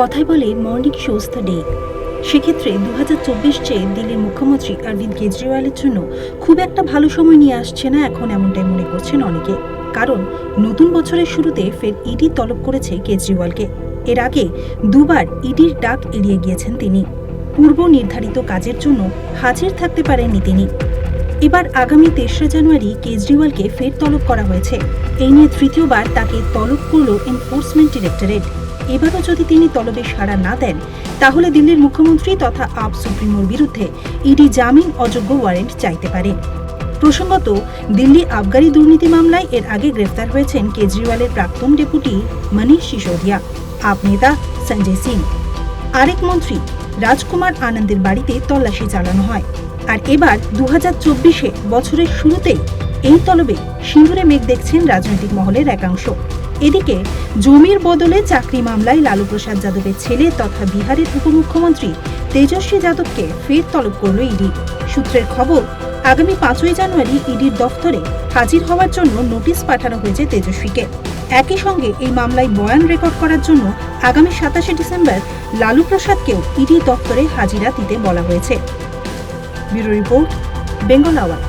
কথায় বলে morning shows the day. সেক্ষেত্রে দু হাজার চব্বিশ চেয়ে দিল্লির মুখ্যমন্ত্রী অরবিন্দ কেজরিওয়ালের জন্য খুব একটা ভালো সময় নিয়ে আসছে না এখন এমনটাই মনে করছেন অনেকে। কারণ নতুন বছরের শুরুতে ফের ইডি তলব করেছে কেজরিওয়ালকে। এর আগে দুবার ইডির ডাক এড়িয়ে গিয়েছেন তিনি। পূর্ব নির্ধারিত কাজের জন্য হাজির থাকতে পারেননি তিনি। এবার আগামী তেসরা জানুয়ারি কেজরিওয়ালকে ফের তলব করা হয়েছে। এই নিয়ে তৃতীয়বার তাকে তলব করল এনফোর্সমেন্ট ডিরেক্টরেট। এবারও যদি তিনি তলবে সাড়া না দেন, তাহলে দিল্লির মুখ্যমন্ত্রী তথা আপ সুপ্রিমোর বিরুদ্ধে ইডি জামিন অযোগ্য ওয়ারেন্ট চাইতে পারে। প্রসঙ্গত, দিল্লি আবগারি দুর্নীতি মামলায় এর আগে গ্রেফতার হয়েছেন কেজরিওয়ালের প্রাক্তন ডেপুটি মনীষ সিসোদিয়া। আপ নেতা সঞ্জয় সিং। আরেক মন্ত্রী, রাজকুমার আনন্দের বাড়িতে তল্লাশি চালানো হয়। আর এবার দু চব্বিশে বছরের শুরুতেই এই তলবে সিঁদুরে মেঘ দেখছেন রাজনৈতিক মহলের একাংশ। এদিকে, জমির বদলে চাকরি মামলায় লালু প্রসাদ যাদবের ছেলে তথা বিহারের উপমুখ্যমন্ত্রী তেজস্বী যাদবকে ফের তলব করল ইডি। সূত্রের খবর, আগামী পাঁচই জানুয়ারি ইডির দফতরে হাজির হওয়ার জন্য নোটিশ পাঠানো হয়েছে তেজস্বীকে। একই সঙ্গে এই মামলায় বয়ান রেকর্ড করার জন্য আগামী সাতাশে ডিসেম্বর লালু প্রসাদকেও ইডি দপ্তরে হাজিরা দিতে বলা হয়েছে। Bureau report, Bengal hour.